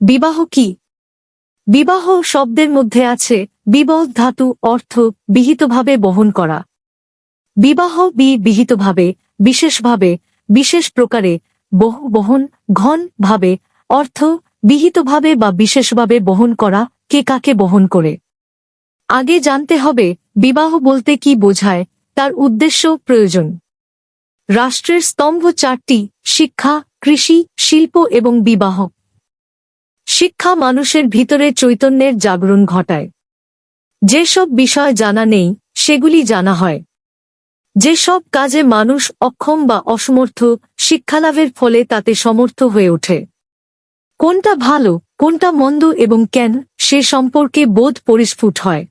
বিবাহ কি? বিবাহ শব্দের মধ্যে আছে বিবহ ধাতু অর্থ বিহিতভাবে বহন করা। বিবাহ বি বিহিতভাবে, বিশেষভাবে, বিশেষ প্রকারে, বহু বহন, ঘন ভাবে, অর্থ বিহিতভাবে বা বিশেষভাবে বহন করা, কে কাকে বহন করে। আগে জানতে হবে বিবাহ বলতে কি বোঝায়, তার উদ্দেশ্য প্রয়োজন। রাষ্ট্রের স্তম্ভ চারটি, শিক্ষা, কৃষি, শিল্প এবং বিবাহ। শিক্ষা মানুষের ভিতরে চৈতন্যের জাগরণ ঘটায়। যেসব বিষয় জানা নেই, সেগুলি জানা হয়। যেসব কাজে মানুষ অক্ষম বা অসমর্থ, শিক্ষালাভের ফলে তাতে সমর্থ হয়ে ওঠে। কোনটা ভালো, কোনটা মন্দ এবং কেন, সে সম্পর্কে বোধ পরিস্ফুট হয়।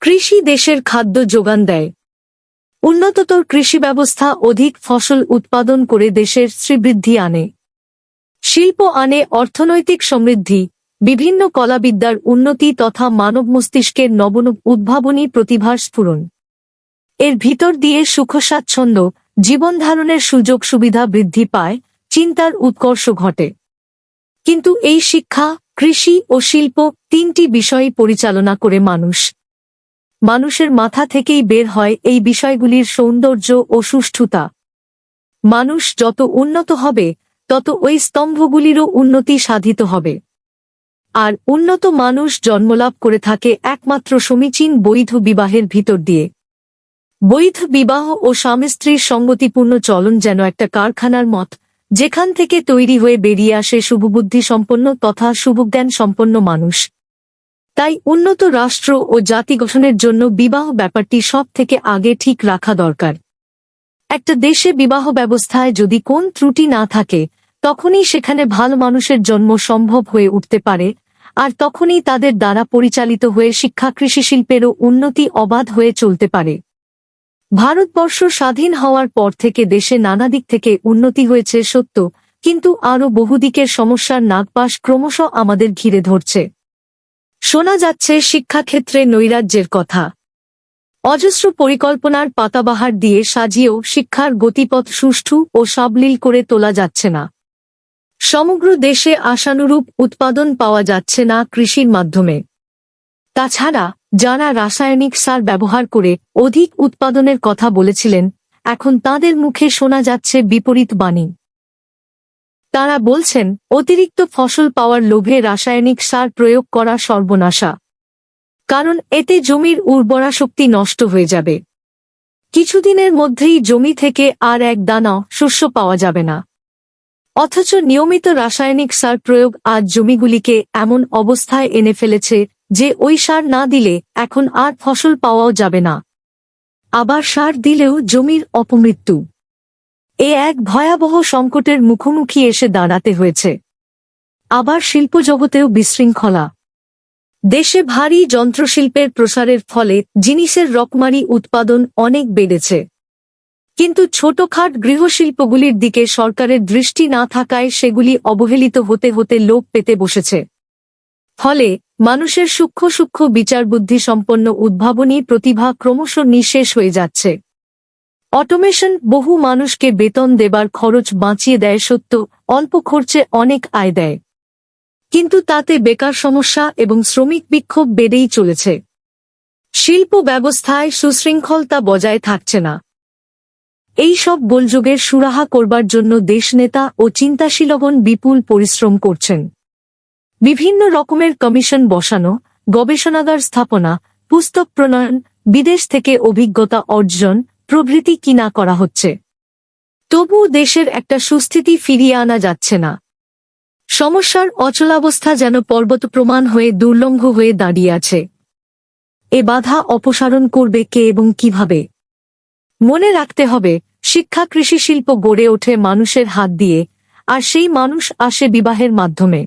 কৃষি দেশের খাদ্য যোগান দেয়। উন্নততর কৃষি ব্যবস্থা অধিক ফসল উৎপাদন করে দেশের শ্রীবৃদ্ধি আনে। শিল্প আনে অর্থনৈতিক সমৃদ্ধি, বিভিন্ন কলাবিদ্যার উন্নতি তথা মানব মস্তিষ্কের নবন উদ্ভাবনী প্রতিভার স্ফুরণ। এর ভিতর দিয়ে সুখস্বাচ্ছন্দ্য জীবনধারণের সুযোগ সুবিধা বৃদ্ধি পায়, চিন্তার উৎকর্ষ ঘটে। কিন্তু এই শিক্ষা, কৃষি ও শিল্প তিনটি বিষয় পরিচালনা করে মানুষ। মানুষের মাথা থেকেই বের হয় এই বিষয়গুলির সৌন্দর্য ও সুষ্ঠুতা। মানুষ যত উন্নত হবে তত ওই স্তম্ভগুলিরও উন্নতি সাধিত হবে। আর উন্নত মানুষ জন্মলাভ করে থাকে একমাত্র সমীচীন বৈধ বিবাহের ভিতর দিয়ে। বৈধ বিবাহ ও স্বামী স্ত্রীর সঙ্গতিপূর্ণ চলন যেন একটা কারখানার মত, যেখান থেকে তৈরি হয়ে বেরিয়ে আসে শুভবুদ্ধি সম্পন্ন তথা শুভজ্ঞান সম্পন্ন মানুষ। তাই উন্নত রাষ্ট্র ও জাতি গঠনের জন্য বিবাহ ব্যাপারটি সব থেকে আগে ঠিক রাখা দরকার। একটা দেশে বিবাহ ব্যবস্থায় যদি কোন ত্রুটি না থাকে তখনই সেখানে ভালো মানুষের জন্ম সম্ভব হয়ে উঠতে পারে, আর তখনই তাদের দ্বারা পরিচালিত হয়ে শিক্ষা কৃষি শিল্পেরও উন্নতি অবাধ হয়ে চলতে পারে। ভারতবর্ষ স্বাধীন হওয়ার পর থেকে দেশে নানা দিক থেকে উন্নতি হয়েছে সত্য, কিন্তু আরও বহুদিকের সমস্যার নাগপাশ ক্রমশ আমাদের ঘিরে ধরছে। শোনা যাচ্ছে শিক্ষাক্ষেত্রে নৈরাজ্যের কথা। অজস্র পরিকল্পনার পাতাবাহার দিয়ে সাজিয়েও শিক্ষার গতিপথ সুষ্ঠু ও সাবলীল করে তোলা যাচ্ছে না। সমগ্র দেশে আশানুরূপ উৎপাদন পাওয়া যাচ্ছে না কৃষির মাধ্যমে। তাছাড়া, যারা রাসায়নিক সার ব্যবহার করে অধিক উৎপাদনের কথা বলেছিলেন, এখন তাদের মুখে শোনা যাচ্ছে বিপরীত বাণী। তারা বলছেন, অতিরিক্ত ফসল পাওয়ার লোভে রাসায়নিক সার প্রয়োগ করা সর্বনাশা। কারণ এতে জমির উর্বরা শক্তি নষ্ট হয়ে যাবে। কিছুদিনের মধ্যেই জমি থেকে আর এক দানা শস্য পাওয়া যাবে না। অথচ নিয়মিত রাসায়নিক সার প্রয়োগ আজ জমিগুলিকে এমন অবস্থায় এনে ফেলেছে যে ওই সার না দিলে এখন আর ফসল পাওয়াও যাবে না। আবার সার দিলেও জমির অপমৃত্যু। এ এক ভয়াবহ সংকটের মুখোমুখি এসে দাঁড়াতে হয়েছে। আবার শিল্প জগতেও বিশৃঙ্খলা। দেশে ভারী যন্ত্রশিল্পের প্রসারের ফলে জিনিসের রকমারি উৎপাদন অনেক বেড়েছে। কিন্তু ছোটখাট গৃহশিল্পগুলির দিকে সরকারের দৃষ্টি না থাকায় সেগুলি অবহেলিত হতে হতে লোপ পেতে বসেছে। ফলে মানুষের সূক্ষ্ম সূক্ষ্ম বিচারবুদ্ধি সম্পন্ন উদ্ভাবনী প্রতিভা ক্রমশ নিঃশেষ হয়ে যাচ্ছে। অটোমেশন বহু মানুষকে বেতন দেবার খরচ বাঁচিয়ে দেয় সত্য অল্প খরচে অনেক আয় দেয়। কিন্তু তাতে বেকার সমস্যা এবং শ্রমিক বিক্ষোভ বেড়েই চলেছে। শিল্প ব্যবস্থায় সুশৃঙ্খলতা বজায় থাকছে না। এই সব গোলযোগের সুরাহা করবার জন্য দেশনেতা ও চিন্তাশীলগণ বিপুল পরিশ্রম করছেন। বিভিন্ন রকমের কমিশন বসানো, গবেষণাগার স্থাপনা, পুস্তক প্রণয়ন, বিদেশ থেকে অভিজ্ঞতা অর্জন, প্রভৃতি কিনা করা হচ্ছে। তবু দেশের একটা সুস্থিতি ফিরিয়ে আনা যাচ্ছে না। সমস্যার অচলাবস্থা যেন পর্বত প্রমাণ হয়ে দুর্লঙ্ঘ হয়ে দাঁড়িয়ে আছে। এ বাধা অপসারণ করবে কে এবং কীভাবে? মনে রাখতে হবে শিক্ষা কৃষি শিল্প গড়ে ওঠে মানুষের হাত দিয়ে, আর সেই মানুষ আসে বিবাহের মাধ্যমে।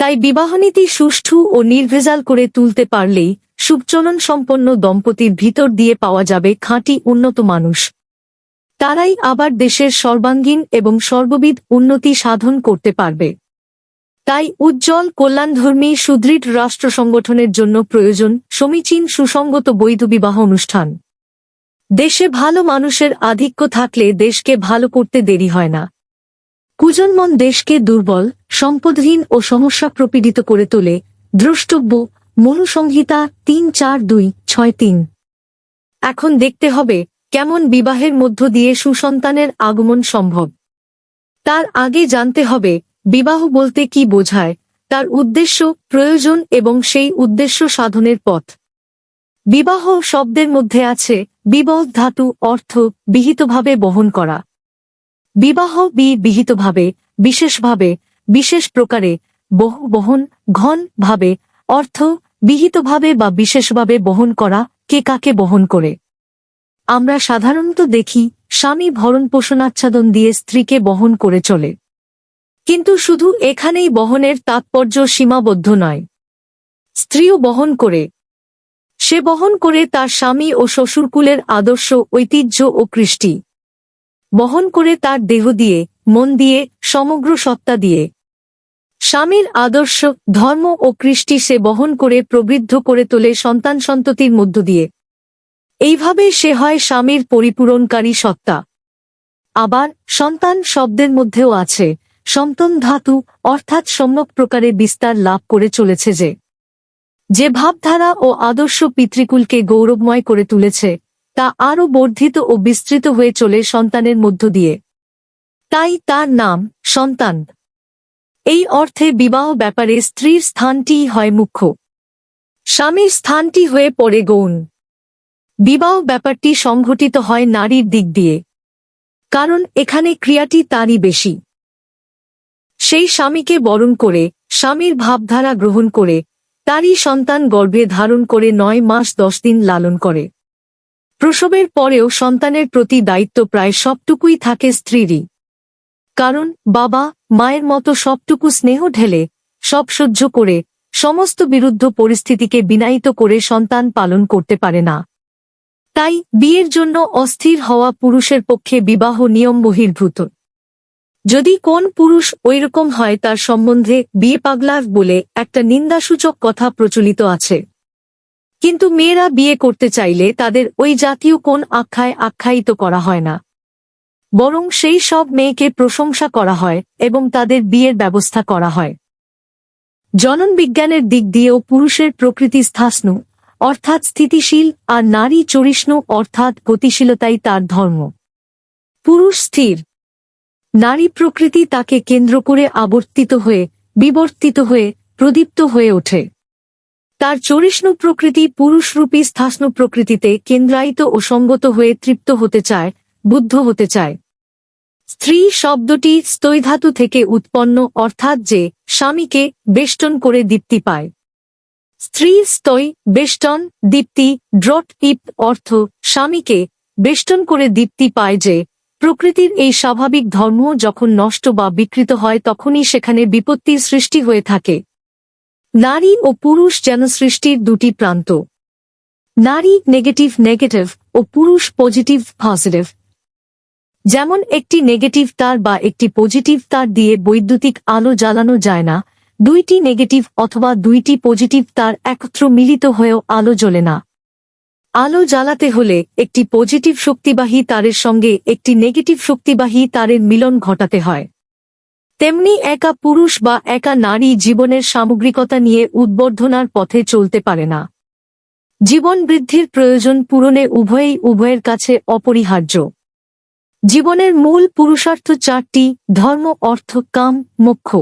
তাই বিবাহনীতি সুষ্ঠু ও নির্ভেজাল করে তুলতে পারলেই সুপচলন সম্পন্ন দম্পতির ভিতর দিয়ে পাওয়া যাবে খাঁটি উন্নত মানুষ। তারাই আবার দেশের সর্বাঙ্গীন এবং সর্ববিধ উন্নতি সাধন করতে পারবে। তাই উজ্জ্বল কল্যাণধর্মী সুদৃঢ় রাষ্ট্র সংগঠনের জন্য প্রয়োজন সমীচীন সুসঙ্গত বৈধ বিবাহ অনুষ্ঠান। দেশে ভালো মানুষের আধিক্য থাকলে দেশকে ভালো করতে দেরি হয় না। কুজনমন দেশকে দুর্বল, সম্পদহীন ও সমস্যা প্রপীড়িত করে তোলে, দ্রষ্টব্য, মনুসংহিতা তিন চার দুই ছয় তিন। এখন দেখতে হবে, কেমন বিবাহের মধ্য দিয়ে সুসন্তানের আগমন সম্ভব। তার আগে জানতে হবে, বিবাহ বলতে কি বোঝায়, তার উদ্দেশ্য, প্রয়োজন এবং সেই উদ্দেশ্য সাধনের পথ। বিবাহ শব্দের মধ্যে আছে বিবদ ধাতু অর্থ বিহিতভাবে বহন করা। বিবাহ বি বিহিতভাবে, বিশেষভাবে, বিশেষ প্রকারে, বহু বহন, ঘন ভাবে, অর্থ বিহিতভাবে বা বিশেষভাবে বহন করা, কে কাকে বহন করে। আমরা সাধারণত দেখি, স্বামী ভরণ পোষণাচ্ছাদন দিয়ে স্ত্রীকে বহন করে চলে। কিন্তু শুধু এখানেই বহনের তাৎপর্য সীমাবদ্ধ নয়। স্ত্রীও বহন করে সে বহন করে তার স্বামী ও শ্বশুরকুলের আদর্শ, ঐতিহ্য ও কৃষ্টি। বহন করে তার দেহ দিয়ে, মন দিয়ে, সমগ্র সত্তা দিয়ে। স্বামীর আদর্শ, ধর্ম ও কৃষ্টি সে বহন করে প্রবৃদ্ধ করে তোলে সন্তান সন্ততির মধ্য দিয়ে। এইভাবে সে হয় স্বামীর পরিপূরণকারী সত্তা। আবার সন্তান শব্দের মধ্যেও আছে, সন্তন ধাতু, অর্থাৎ সম্যক প্রকারে বিস্তার লাভ করে চলেছে যে যে ভাবধারা ও আদর্শ পিতৃকুলকে গৌরবময় করে তুলেছে, তা আরও বর্ধিত ও বিস্তৃত হয়ে চলে সন্তানের মধ্য দিয়ে। তাই তার নাম সন্তান। এই অর্থে বিবাহ ব্যাপারে স্ত্রীর স্থানটিই হয় মুখ্য। স্বামীর স্থানটি হয়ে পড়ে গৌণ। বিবাহ ব্যাপারটি সংঘটিত হয় নারীর দিক দিয়ে। কারণ এখানে ক্রিয়াটি তারই বেশি। সেই স্বামীকে বরণ করে, স্বামীর ভাবধারা গ্রহণ করে তারই সন্তান গর্ভে ধারণ করে নয় মাস দশ দিন লালন করে। প্রসবের পরেও সন্তানের প্রতি দায়িত্ব প্রায় সবটুকুই থাকে স্ত্রীরই। কারণ বাবা, মায়ের মতো সবটুকু স্নেহ ঢেলে, সব সহ্য করে, সমস্ত বিরুদ্ধ পরিস্থিতিকে বিনায়িত করে সন্তান পালন করতে পারে না। তাই বিয়ের জন্য অস্থির হওয়া পুরুষের পক্ষে বিবাহ নিয়ম বহির্ভূত। যদি কোন পুরুষ ওইরকম হয় তার সম্বন্ধে বিয়ে পাগলার বলে একটা নিন্দাসূচক কথা প্রচলিত আছে। কিন্তু মেয়েরা বিয়ে করতে চাইলে তাদের ওই জাতীয় কোন আখ্যায় আখ্যায়িত করা হয় না। বরং সেই সব মেয়েকে প্রশংসা করা হয় এবং তাদের বিয়ের ব্যবস্থা করা হয়। জনন বিজ্ঞানের দিক দিয়েও পুরুষের প্রকৃতি স্থাস্নু, অর্থাৎ স্থিতিশীল আর নারী চরিষ্ণু, অর্থাৎ গতিশীলতাই তার ধর্ম। পুরুষ স্থির নারী প্রকৃতি তাকে কেন্দ্র করে আবর্তিত হয়ে, বিবর্তিত হয়ে, প্রদীপ্ত হয়ে ওঠে। তার চরিষ্ণু প্রকৃতি পুরুষরূপী স্থাস্নু প্রকৃতিতে কেন্দ্রায়িত ও সঙ্গত হয়ে তৃপ্ত হতে চায়, বুদ্ধ হতে চায়। স্ত্রী শব্দটি স্তৈধাতু থেকে উৎপন্ন, অর্থাৎ যে স্বামীকে বেষ্টন করে দীপ্তি পায়। স্ত্রী স্তৈ বেষ্টন, দীপ্তি, ড্রট ইপ অর্থ স্বামীকে বেষ্টন করে দীপ্তি পায় যে প্রকৃতির এই স্বাভাবিক ধর্ম যখন নষ্ট বা বিকৃত হয় তখনই সেখানে বিপত্তির সৃষ্টি হয়ে থাকে। নারী ও পুরুষ যেন সৃষ্টির দুটি প্রান্ত। নারী নেগেটিভ নেগেটিভ ও পুরুষ পজিটিভ পজিটিভ যেমন একটি নেগেটিভ তার বা একটি পজিটিভ তার দিয়ে বৈদ্যুতিক আলো জ্বালানো যায় না, দুইটি নেগেটিভ অথবা দুইটি পজিটিভ তার একত্র মিলিত হয়েও আলো জ্বলে না। আলো জ্বালাতে হলে একটি পজিটিভ শক্তিবাহী তারের সঙ্গে একটি নেগেটিভ শক্তিবাহী তারের মিলন ঘটাতে হয়। তেমনি একা পুরুষ বা একা নারী জীবনের সামগ্রিকতা নিয়ে উদ্বর্ধনার পথে চলতে পারে না। জীবন বৃদ্ধির প্রয়োজন পূরণে উভয়েই উভয়ের কাছে অপরিহার্য। জীবনের মূল পুরুষার্থ চারটি, ধর্ম, অর্থ, কাম, মোক্ষ।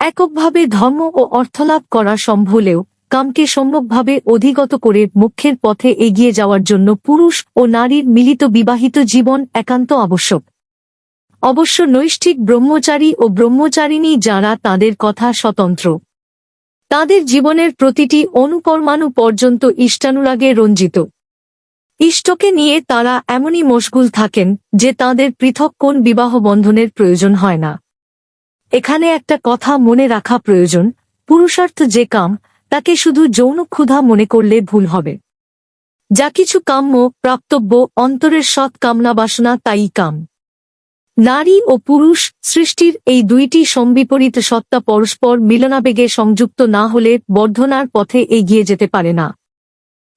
এককভাবে ধর্ম ও অর্থলাভ করা সম্ভলেও কামকে সম্যকভাবে অধিগত করে মুখ্যের পথে এগিয়ে যাওয়ার জন্য পুরুষ ও নারীর মিলিত বিবাহিত জীবন একান্ত আবশ্যক। অবশ্য নৈষ্ঠিক ব্রহ্মচারী ও ব্রহ্মচারিণী যারা তাদের কথা স্বতন্ত্র। তাদের জীবনের প্রতিটি অনুপরমাণু পর্যন্ত ইষ্টানুরাগে রঞ্জিত। ইষ্টকে নিয়ে তারা এমনই মশগুল থাকেন যে তাদের পৃথক কোন বিবাহ বন্ধনের প্রয়োজন হয় না। এখানে একটা কথা মনে রাখা প্রয়োজন, পুরুষার্থ যে কাম তাকে শুধু যৌন ক্ষুধা মনে করলে ভুল হবে। যা কিছু কাম্য, প্রাপ্তব্য, অন্তরের সৎ কামনা বাসনা, তাই কাম। নারী ও পুরুষ সৃষ্টির এই দুইটি সম্বিপরীত সত্তা পরস্পর মিলনাবেগে সংযুক্ত না হলে বর্ধনার পথে এগিয়ে যেতে পারে না।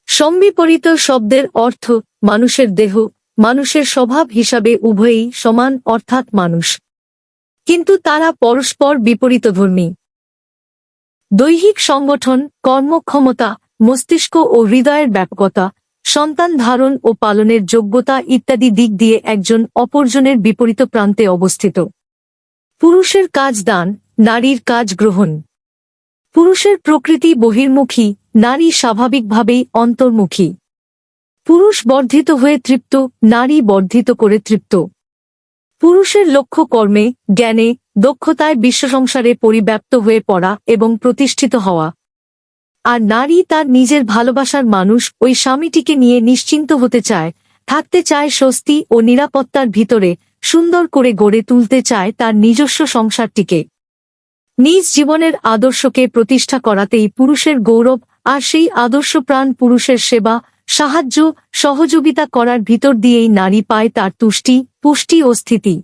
সম্বিপরীত শব্দের অর্থ মানুষের দেহ, মানুষের স্বভাব হিসাবে উভয়ই সমান, অর্থাৎ মানুষ। কিন্তু তারা পরস্পর বিপরীতধর্মী। দৈহিক সংগঠন, কর্মক্ষমতা, মস্তিষ্ক ও হৃদয়ের ব্যাপকতা, সন্তান ধারণ ও পালনের যোগ্যতা ইত্যাদি দিক দিয়ে একজন অপরজনের বিপরীত প্রান্তে অবস্থিত। পুরুষের কাজ দান, নারীর কাজ গ্রহণ। পুরুষের প্রকৃতি বহির্মুখী, নারী স্বাভাবিকভাবেই অন্তর্মুখী। পুরুষ বর্ধিত হয়ে তৃপ্ত, নারী বর্ধিত করে তৃপ্ত। পুরুষের লক্ষ্য কর্মে, জ্ঞানে দক্ষতায় বিশ্বসংসারে পরিব্যাপ্ত হয়ে পড়া এবং প্রতিষ্ঠিত হওয়া। আর নারী তার নিজের ভালোবাসার মানুষ ওই স্বামীটিকে নিয়ে নিশ্চিন্ত হতে চায়, থাকতে চায় স্বস্তি ও নিরাপত্তার ভিতরে, সুন্দর করে গড়ে তুলতে চায় তার নিজস্ব সংসারটিকে। নিজ জীবনের আদর্শকে প্রতিষ্ঠা করাতেই পুরুষের গৌরব আর সেই আদর্শ প্রাণ পুরুষের সেবা, সাহায্য, সহযোগিতা করার ভিতর দিয়েই নারী পায় তার তুষ্টি, পুষ্টি ও স্থিতি।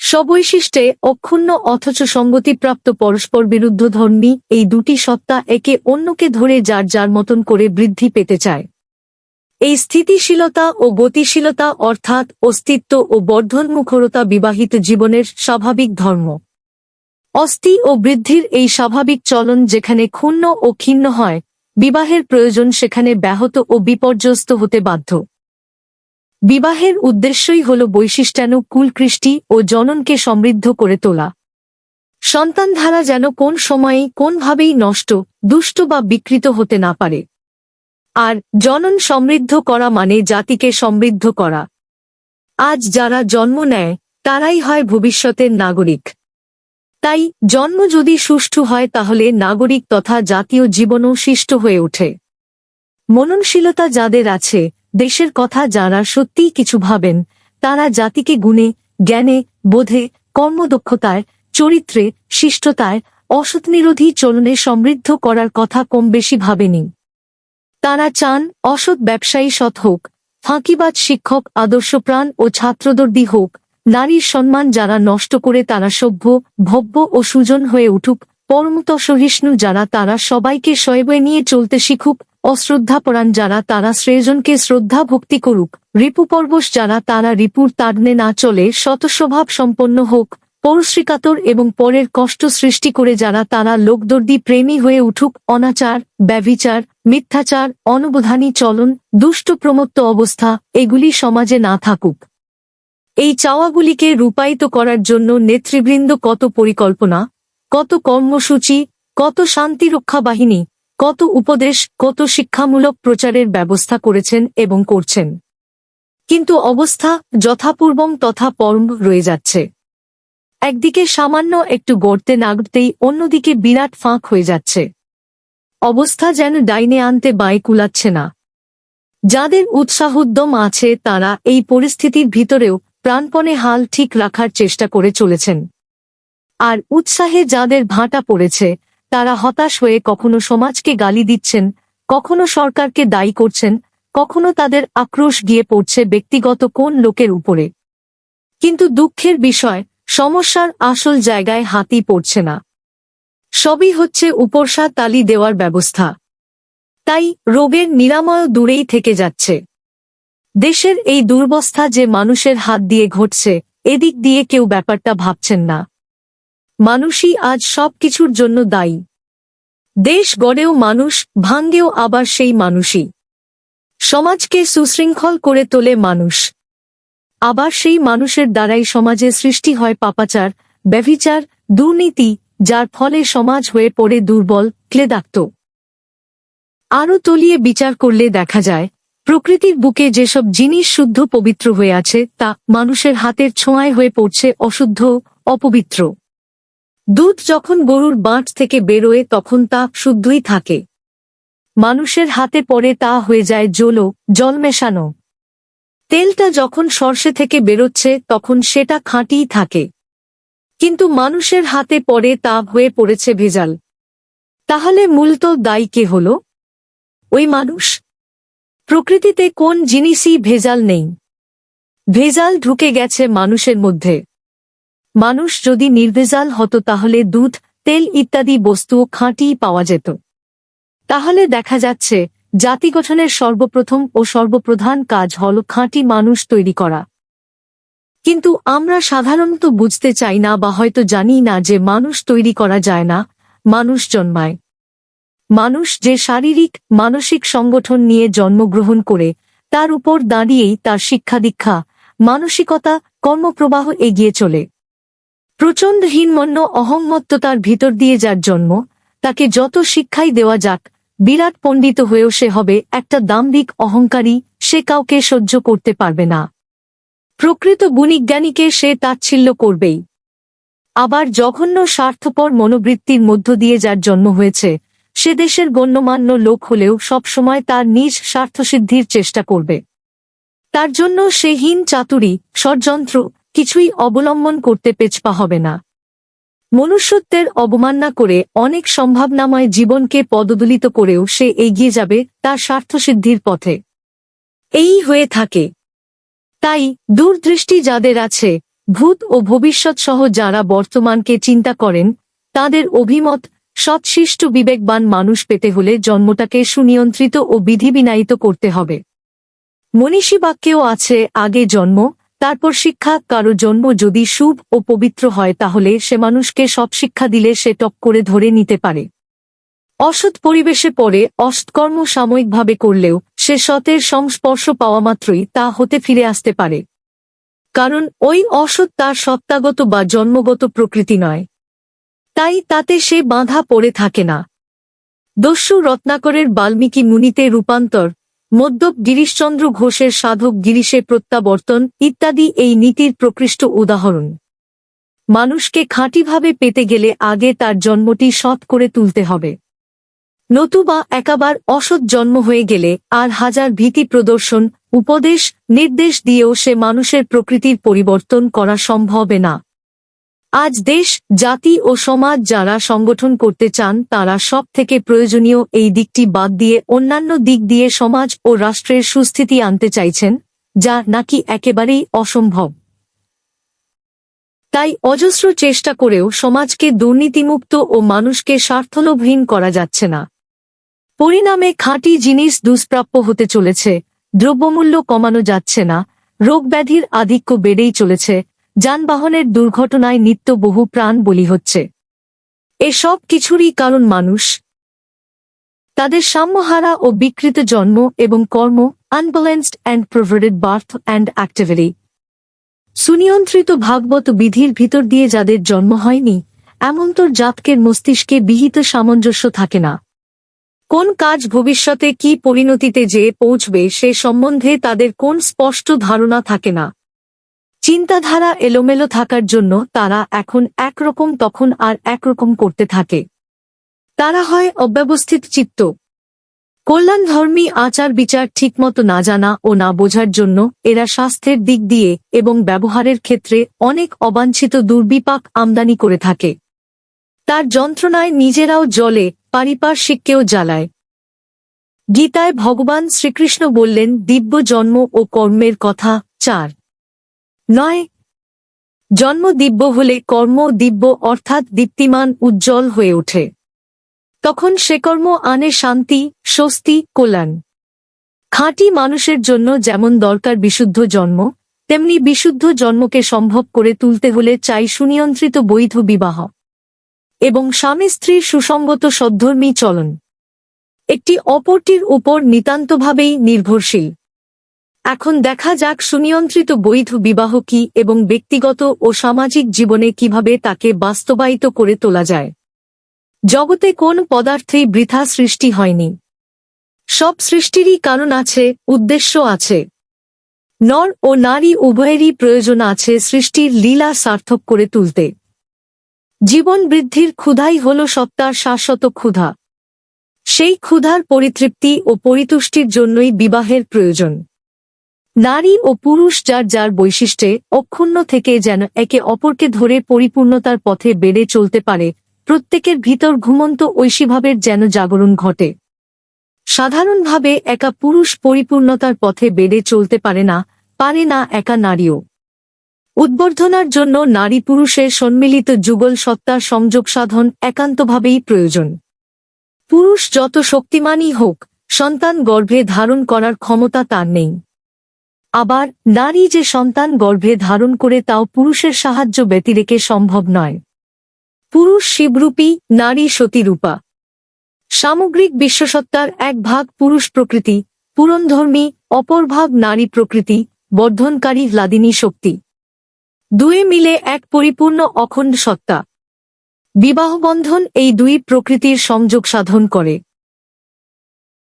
সবৈশিষ্ট্যে অক্ষুণ্ণ অথচ সঙ্গতিপ্রাপ্ত পরস্পর বিরুদ্ধ ধর্মী এই দুটি সত্তা একে অন্যকে ধরে যার যার মতন করে বৃদ্ধি পেতে চায়। এই স্থিতিশীলতা ও গতিশীলতা অর্থাৎ অস্তিত্ব ও বর্ধনমুখরতা বিবাহিত জীবনের স্বাভাবিক ধর্ম। অস্থি ও বৃদ্ধির এই স্বাভাবিক চলন যেখানে ক্ষুণ্ণ ও ক্ষীণ হয়, বিবাহের প্রয়োজন সেখানে ব্যাহত ও বিপর্যস্ত হতে বাধ্য। বিবাহের উদ্দেশ্যই হল বৈশিষ্ট্যানু কুলকৃষ্টি ও জননকে সমৃদ্ধ করে তোলা। সন্তানধারা যেন কোন সময়েই কোনভাবেই নষ্ট, দুষ্ট বা বিকৃত হতে না পারে। আর জনন সমৃদ্ধ করা মানে জাতিকে সমৃদ্ধ করা। আজ যারা জন্ম নেয়, তারাই হয় ভবিষ্যতের নাগরিক। তাই জন্ম যদি সুষ্ঠু হয় তাহলে নাগরিক তথা জাতীয় জীবনও শিষ্ট হয়ে ওঠে। মননশীলতা যাদের আছে দেশের কথা যারা সত্যিই কিছু ভাবেন, তারা জাতিকে গুণে, জ্ঞানে, বোধে, কর্মদক্ষতায়, চরিত্রে, শিষ্টতায় অসৎনিরোধী চলনে সমৃদ্ধ করার কথা কম বেশি ভাবেনি। তারা চান অসৎ ব্যবসায়ী সৎ হোক, ফাঁকিবাজ শিক্ষক, আদর্শপ্রাণ ও ছাত্রদর্দি হোক, নারীর সম্মান যারা নষ্ট করে তারা সভ্য, ভব্য ও সুজন হয়ে উঠুক পরমত সহিষ্ণু যারা তারা সবাইকে শৈবে নিয়ে চলতে শিখুক অশ্রদ্ধাপরাণ যারা তারা শ্রেয়জনকে শ্রদ্ধা ভক্তি করুক। রিপুপর্বশ যারা তারা রিপুর তাড়নে না চলে শতস্বভাব সম্পন্ন হোক, পৌরশ্রীকাতর এবং পরের কষ্ট সৃষ্টি করে যারা তারা লোকদর্দি প্রেমী হয়ে উঠুক, অনাচার, ব্যভিচার, মিথ্যাচার, অনবধানী চলন, দুষ্ট প্রমত্ত অবস্থা, এগুলি সমাজে না থাকুক। এই চাওয়াগুলিকে রূপায়িত করার জন্য নেতৃবৃন্দ কত পরিকল্পনা, কত কর্মসূচি, কত শান্তিরক্ষা বাহিনী কত উপদেশ, কত শিক্ষামূলক প্রচারের ব্যবস্থা করেছেন এবং করছেন। কিন্তু অবস্থা যথাপূর্বং তথা পরম রয়ে যাচ্ছে। একদিকে সামান্য একটু গড়তে নাগড়তেই অন্যদিকে বিরাট ফাঁক হয়ে যাচ্ছে। অবস্থা যেন ডাইনে আনতে বাঁয়ে কুলাচ্ছে না। যাদের উৎসাহোদ্যম আছে তারা এই পরিস্থিতির ভিতরেও প্রাণপণে হাল ঠিক রাখার চেষ্টা করে চলেছেন। আর উৎসাহে যাদের ভাঁটা পড়েছে তারা হতাশ হয়ে কখনো সমাজকে গালি দিচ্ছেন, কখনো সরকারকে দায়ী করছেন, কখনো তাদের আক্রোশ গিয়ে পড়ছে ব্যক্তিগত কোন লোকের উপরে। কিন্তু দুঃখের বিষয়, সমস্যার আসল জায়গায় হাতি পড়ছে না। সবই হচ্ছে উপরসা তালি দেওয়ার ব্যবস্থা। তাই রোগের নিরাময় দূরেই থেকে যাচ্ছে। দেশের এই দুর্বস্থা যে মানুষের হাত দিয়ে ঘটছে, এদিক দিয়ে কেউ ব্যাপারটা ভাবছেন না। মানুষই আজ সব কিছুর জন্য দায়ী। দেশ গড়েও মানুষ, ভাঙ্গেও আবার সেই মানুষই। সমাজকে সুশৃঙ্খল করে তোলে মানুষ। আবার সেই মানুষের দ্বারাই সমাজে সৃষ্টি হয় পাপাচার, ব্যভিচার, দুর্নীতি, যার ফলে সমাজ হয়ে পড়ে দুর্বল, ক্লেদাক্ত। আরও তলিয়ে বিচার করলে দেখা যায়, প্রকৃতির বুকে যেসব জিনিস শুদ্ধ পবিত্র হয়ে আছে তা মানুষের হাতের ছোঁয়ায় হয়ে পড়ছে অশুদ্ধ, অপবিত্র। দুধ যখন গরুর বাঁট থেকে বেরোয় তখন তা শুদ্ধই থাকে। মানুষের হাতে পরে তা হয়ে যায় জলো জল মেশানো। তেলটা যখন সর্ষে থেকে বেরোচ্ছে তখন সেটা খাঁটিই থাকে। কিন্তু মানুষের হাতে পরে তা হয়ে পড়েছে ভেজাল। তাহলে মূলত দায়ী কে হল? ওই মানুষ? প্রকৃতিতে কোন জিনিসই ভেজাল নেই। ভেজাল ঢুকে গেছে মানুষের মধ্যে। মানুষ যদি নির্ভেজাল হতো তাহলে দুধ, তেল ইত্যাদি বস্তুও খাঁটিই পাওয়া যেত। তাহলে দেখা যাচ্ছে, জাতি গঠনের সর্বপ্রথম ও সর্বপ্রধান কাজ হল খাঁটি মানুষ তৈরি করা। কিন্তু আমরা সাধারণত বুঝতে চাই না বা হয়তো জানি না যে মানুষ তৈরি করা যায় না, মানুষ জন্মায়। মানুষ যে শারীরিক, মানসিক সংগঠন নিয়ে জন্মগ্রহণ করে, তার উপর দাঁড়িয়েই তার শিক্ষা দীক্ষা, মানসিকতা, কর্মপ্রবাহ এগিয়ে চলে। প্রচণ্ড হীনমন্য অহংমত্ততার ভিতর দিয়ে যার জন্ম, তাকে যত শিক্ষাই দেওয়া যাক, বিরাট পণ্ডিত হয়েও সে হবে একটা দাম্ভিক অহংকারী, সে কাউকে সহ্য করতে পারবে না। প্রকৃত গুণিজ্ঞানীকে সে তাচ্ছিল্য করবেই। আবার জঘন্য স্বার্থপর মনোবৃত্তির মধ্য দিয়ে যার জন্ম হয়েছে, সে দেশের গণ্যমান্য লোক হলেও সবসময় তার নিজ স্বার্থসিদ্ধির চেষ্টা করবে। তার জন্য সে হীন চাতুরি, ষড়যন্ত্র কিছুই অবলম্বন করতে পেছপা হবে না। মনুষ্যত্বের অবমাননা করে অনেক সম্ভাবনাময় জীবনকে পদদলিত করেও সে এগিয়ে যাবে তার স্বার্থসিদ্ধির পথে। এই হয়ে থাকে। তাই দূরদৃষ্টি যাদের আছে, ভূত ও ভবিষ্যৎ সহ যারা বর্তমানকে চিন্তা করেন, তাদের অভিমত সৎশিষ্ট বিবেকবান মানুষ পেতে হলে জন্মটাকে সুনিয়ন্ত্রিত ও বিধিবিনায়িত করতে হবে। মনীষী বাক্যেও আছে, আগে জন্ম তারপর শিক্ষা, কারও জন্ম যদি শুভ ও পবিত্র হয় তাহলে সে মানুষকে সব শিক্ষা দিলে সে টপ করে ধরে নিতে পারে। অসৎ পরিবেশে পড়ে অসৎকর্ম সাময়িকভাবে করলেও সে সতের সংস্পর্শ পাওয়া মাত্রই তা হতে ফিরে আসতে পারে। কারণ ওই অসৎ তার সত্তাগত বা জন্মগত প্রকৃতি নয়। তাই তাতে সে বাঁধা পড়ে থাকে না। দস্যু রত্নাকরের বাল্মীকি মুনিতে রূপান্তর মদ্যপ গিরিশচন্দ্র ঘোষের সাধক গিরিশে প্রত্যাবর্তন ইত্যাদি এই নীতির প্রকৃষ্ট উদাহরণ। মানুষকে খাঁটিভাবে পেতে গেলে আগে তার জন্মটি সৎ করে তুলতে হবে। নতুবা একাবার অসৎ জন্ম হয়ে গেলে আর হাজার ভীতি প্রদর্শন, উপদেশ, নির্দেশ দিয়েও সে মানুষের প্রকৃতির পরিবর্তন করা সম্ভবে না। আজ দেশ, জাতি ও সমাজ যারা সংগঠন করতে চান, তারা সব থেকে প্রয়োজনীয় এই দিকটি বাদ দিয়ে অন্যান্য দিক দিয়ে সমাজ ও রাষ্ট্রের সুস্থিতি আনতে চাইছেন, যা নাকি একেবারেই অসম্ভব। তাই অজস্র চেষ্টা করেও সমাজকে দুর্নীতিমুক্ত ও মানুষকে স্বার্থলোভহীন করা যাচ্ছে না। পরিণামে খাঁটি জিনিস দুষ্প্রাপ্য হতে চলেছে, দ্রব্যমূল্য কমানো যাচ্ছে না রোগব্যাধির আধিক্য বেড়েই চলেছে যানবাহনের দুর্ঘটনায় নিত্য বহু প্রাণ বলি হচ্ছে। এসব কিছুরই কারণ মানুষ। তাদের সাম্যহারা ও বিকৃত জন্ম এবং কর্ম unbalanced and perverted birth and activity সুনিয়ন্ত্রিত ভাগবত বিধির ভিতর দিয়ে যাদের জন্ম হয়নি এমনতর জাতকের মস্তিষ্কে বিহিত সামঞ্জস্য থাকে না। কোন কাজ ভবিষ্যতে কি পরিণতিতে যে পৌঁছবে সে সম্বন্ধে তাদের কোন স্পষ্ট ধারণা থাকে না। চিন্তাধারা এলোমেলো থাকার জন্য তারা এখন একরকম তখন আর একরকম করতে থাকে। তারা হয় অব্যবস্থিত চিত্ত। কল্যাণধর্মী আচার বিচার ঠিকমতো না জানা ও না বোঝার জন্য এরা স্বাস্থ্যের দিক দিয়ে এবং ব্যবহারের ক্ষেত্রে অনেক অবাঞ্ছিত দুর্বিপাক আমদানি করে থাকে। তার যন্ত্রণায় নিজেরাও জলে, পারিপার্শ্বিককেও জ্বালায়। গীতায় ভগবান শ্রীকৃষ্ণ বললেন, দিব্য জন্ম ও কর্মের কথা, চার। নয়। জন্ম দিব্য হলে কর্ম দিব্য অর্থাৎ দীপ্তিমান উজ্জ্বল হয়ে ওঠে। তখন সে কর্ম আনে শান্তি, স্বস্তি, কল্যাণ। খাঁটি মানুষের জন্য যেমন দরকার বিশুদ্ধ জন্ম, তেমনি বিশুদ্ধ জন্মকে সম্ভব করে তুলতে হলে চাই সুনিয়ন্ত্রিত বৈধ বিবাহ। এবং স্বামী স্ত্রীর সুসঙ্গত সদ্ধর্মী চলন। একটি অপরটির উপর নিতান্তভাবেই নির্ভরশীল। এখন দেখা যাক সুনিয়ন্ত্রিত বৈধ বিবাহ কি এবং ব্যক্তিগত ও সামাজিক জীবনে কীভাবে তাকে বাস্তবায়িত করে তোলা যায়। জগতে কোন পদার্থেই বৃথা সৃষ্টি হয়নি। সব সৃষ্টিরই কারণ আছে, উদ্দেশ্য আছে। নর ও নারী উভয়েরই প্রয়োজন আছে সৃষ্টির লীলা সার্থক করে তুলতে। জীবন বৃদ্ধির ক্ষুধাই হল সত্তার শাশ্বত ক্ষুধা। সেই ক্ষুধার পরিতৃপ্তি ও পরিতুষ্টির জন্যই বিবাহের প্রয়োজন। নারী ও পুরুষ যার যার বৈশিষ্ট্যে অক্ষুণ্ণ থেকে যেন একে অপরকে ধরে পরিপূর্ণতার পথে বেড়ে চলতে পারে, প্রত্যেকের ভিতর ঘুমন্ত ঐশীভাবের যেন জাগরণ ঘটে। সাধারণভাবে একা পুরুষ পরিপূর্ণতার পথে বেড়ে চলতে পারে না পারে না একা নারীও। উদ্বর্ধনার জন্য নারী পুরুষের সম্মিলিত যুগল সত্তার সংযোগ সাধন একান্তভাবেই প্রয়োজন। পুরুষ যত শক্তিমানই হোক, সন্তান গর্ভে ধারণ করার ক্ষমতা তার নেই। আবার, নারী যে সন্তান গর্ভে ধারণ করে তাও পুরুষের সাহায্য ব্যতিরেকে সম্ভব নয়। পুরুষ শিবরূপী, নারী সতীরূপা। সামগ্রিক বিশ্বসত্তার এক ভাগ পুরুষ প্রকৃতি পূরণধর্মী অপর ভাগ নারী প্রকৃতি, বর্ধনকারী হ্লাদিনী শক্তি। দুয়ে মিলে এক পরিপূর্ণ অখণ্ড সত্তা। বিবাহবন্ধন এই দুই প্রকৃতির সংযোগ সাধন করে।